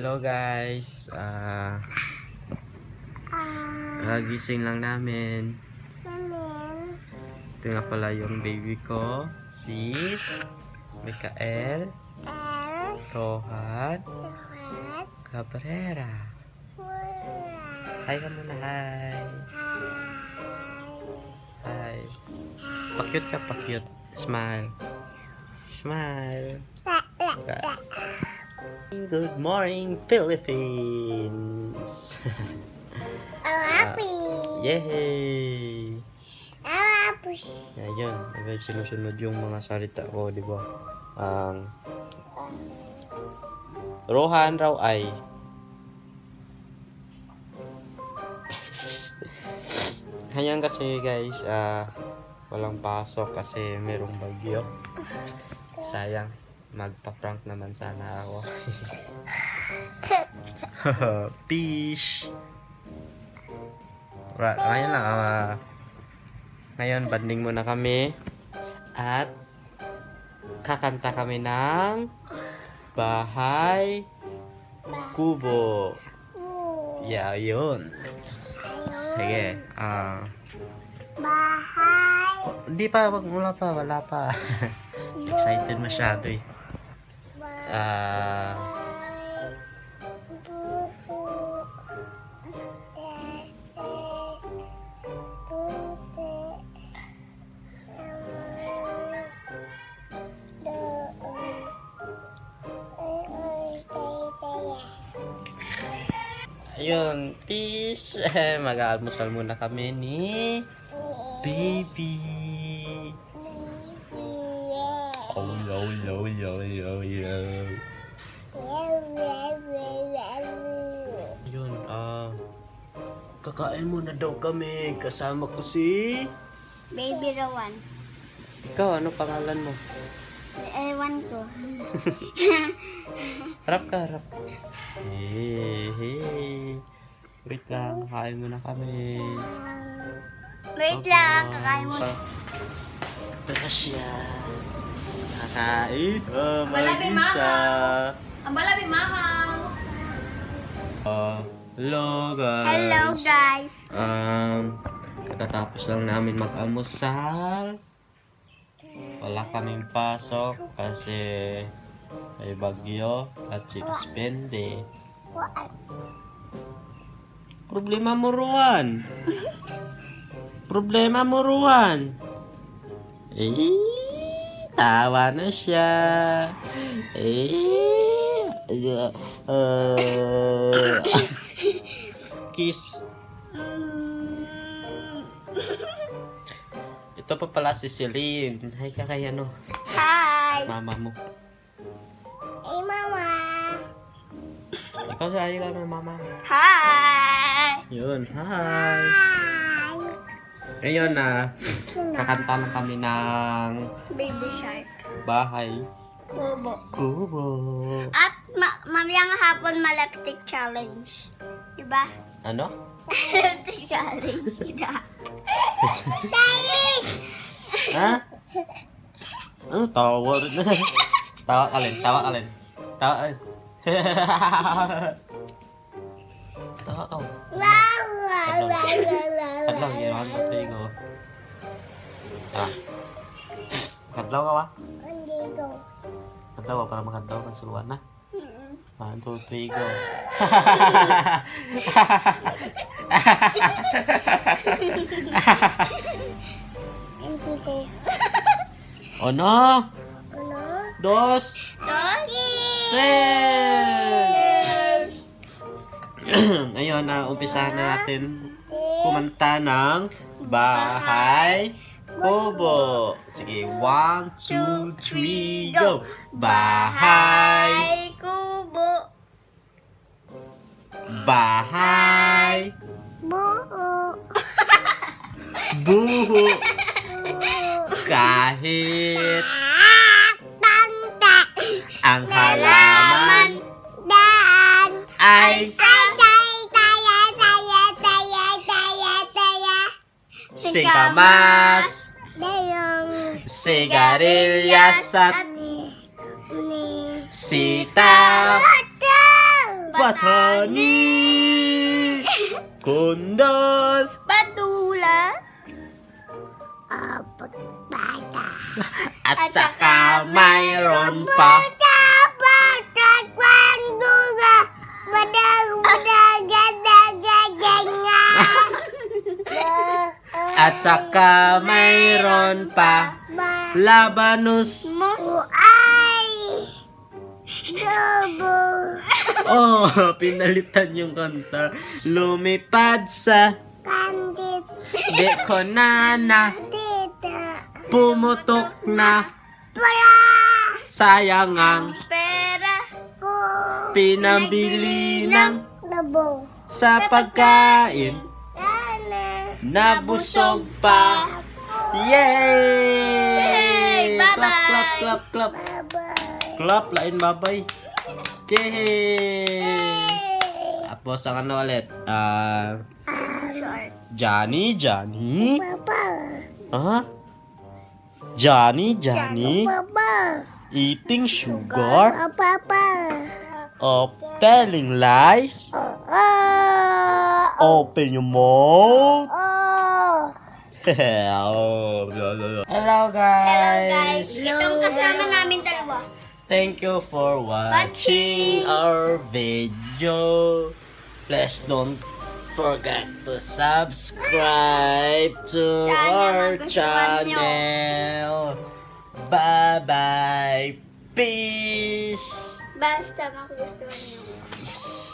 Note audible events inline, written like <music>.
Hello guys. Ah, kagising lang namin. Ito nga pala yung baby ko, si Mikael Rohan Cabrera. Hi ka muna, hi. Hi. Pakyut ka, pakyut. Smile. Smile. Okay. Good morning, Philippines! <laughs> Yay! Ayun, agad sinusunod yung mga salita ko, di ba? Ang Rohan raw ay <laughs> Ngayon kasi guys, ah walang pasok kasi merong bagyo. Sayang, magpa-prank naman sana ako. <laughs> Fish! Right, ngayon lang, ah, ngayon, banding muna kami. At kakanta kami ng Bahay Kubo. Yeah, yun. Sige. Ah, Bahay. hindi pa, wag wala pa, wala pa. <laughs> Excited masyado eh. Bute. ayun, peace. <laughs> Mag-almusal muna kami ni Baby. Oh, yo, yo, yo, yo, yo. Yun, ah. kakain muna daw kami. Kasama ko si... Baby Rowan. Ikaw, ano pangalan mo? Ewan ko. <laughs> Harap ka, harap. Hey, hey. Wait lang, kakain muna kami. Wait lang, kakain mo. Ito siya. Kakain. Oh, mag-isa. Ang balabi, mahang. Ah, hello guys. Hello guys. Um, katatapos lang namin mag-almusal. Wala kaming pasok kasi may bagyo at sinuspende. Problema mo ruan. <laughs> Problema mo ruan. Eh, tawa na siya. Eh, uh, kiss. Ito pa pala si Celine. Hi ka kay ano, Hi. mama mo. Hey mama. Ikaw sa ka ng mama. Hi. Yun, hi. Hi. Ngayon na, kakanta na kami ng Baby Shark. bahay Kubo. kubo. At ma mamayang hapon ma-lipstick challenge. Diba? Ano? lipstick challenge. <laughs> Diba? Ha? Ano tawa? tawa ka rin, tawa ka rin. Tawa ka rin. <laughs> tawa ka. Wow, wow, wow, wow, Kadlaw, ginawa ko trigo. Ah. Kadlaw ka ba? Hindi go. Kadlaw ka para makadlaw kan suluan na. One, two, three, go. Hindi go. Ono! Ano? Dos! Doggy! Tres! <clears throat> Ngayon, na umpisahan na natin kumanta ng Bahay Kubo. Sige, one, two, three, go! Bahay! Ay, kubo. Bahay! Buho! Buo. Kahit Ah, Tanda. ang halaman Daan. ay Tay, singkamas, Dayong. sigarilyas at sitaw. Batani! Kundal! Patula. Apat bata. At saka mayroon pa At saka mayroon pa Labanus Ay! Double. Oh, <laughs> pinalitan yung kanta Lumipad sa Kandit. Di ko na na Tita. Pumutok na Para. Sayang ang Pera. Ko. pinambili ng Double. Sa pagkain. Nabusog pa Yay! Yay! Clap, Bye-bye! clap, clap, clap Bye-bye. Clap, lain babay Yay! Tapos ang ano ulit Short. Johnny, Johnny Papa. Ah? Johnny, Johnny Papa. Eating sugar Papa. Of telling lies Oh. Open your mouth Oh. <laughs> oh. Hello guys. guys. Itong kasama namin dalawa. Thank you for watching our video. Please don't forget to subscribe to Sana our nyo. channel. Bye bye. Peace. Basta magustuhan niyo. Peace.